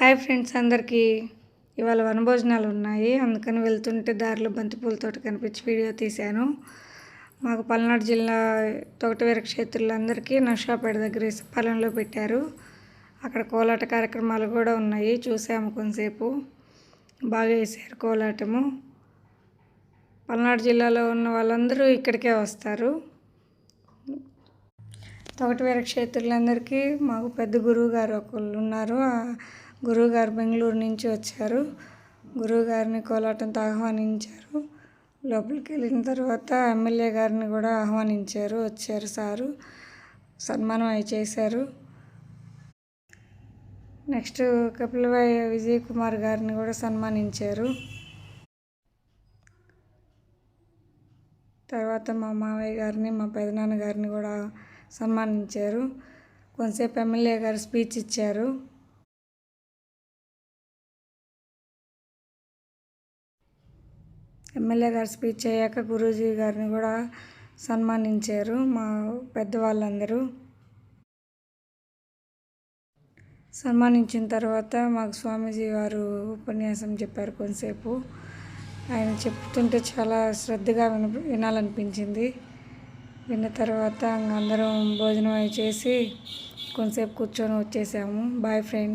Hi friends అందరికీ. ఇవాళ వనభోజనాలు ఉన్నాయి. అందుకని వెళ్తుంటే దారిలో బంతిపూల తోట కనిపించి వీడియో తీశాను. మాకు పల్నాడు జిల్లా తోటవీర క్షేత్రులందరికీ నషాపేట దగ్గర పాలెంలో పెట్టారు. అక్కడ కోలాట కార్యక్రమాలు కూడా ఉన్నాయి. చూసాము కొంతసేపు. బాగా వేసారు కోలాటము. పల్నాడు జిల్లాలో ఉన్న వాళ్ళందరూ ఇక్కడికే వస్తారు. తోటవీర క్షేత్రులందరికీ మాకు పెద్ద గురువు గారు ఒకళ్ళు ఉన్నారు. ఆ గురువు గారు బెంగళూరు నుంచి వచ్చారు. గురువు గారిని కోలాటంతో ఆహ్వానించారు. లోపలికి వెళ్ళిన తర్వాత ఎమ్మెల్యే గారిని కూడా ఆహ్వానించారు వచ్చారు సారు. సన్మానం అవి చేశారు. నెక్స్ట్ కపిలవాయి విజయ్ కుమార్ గారిని కూడా సన్మానించారు. తర్వాత మా మావయ్య గారిని మా పెదనాన్న గారిని కూడా సన్మానించారు. కొంతసేపు ఎమ్మెల్యే గారు స్పీచ్ ఇచ్చారు. ఎమ్మెల్యే గారు స్పీచ్ అయ్యాక గురూజీ గారిని కూడా సన్మానించారు మా పెద్దవాళ్ళందరూ. సన్మానించిన తర్వాత మాకు స్వామీజీ వారు ఉపన్యాసం చెప్పారు కొంతసేపు. ఆయన చెప్తుంటే చాలా శ్రద్ధగా విన వినాలనిపించింది. విన్న తర్వాత అందరం భోజనం అవి చేసి కొంతసేపు కూర్చొని వచ్చేసాము. Boy friend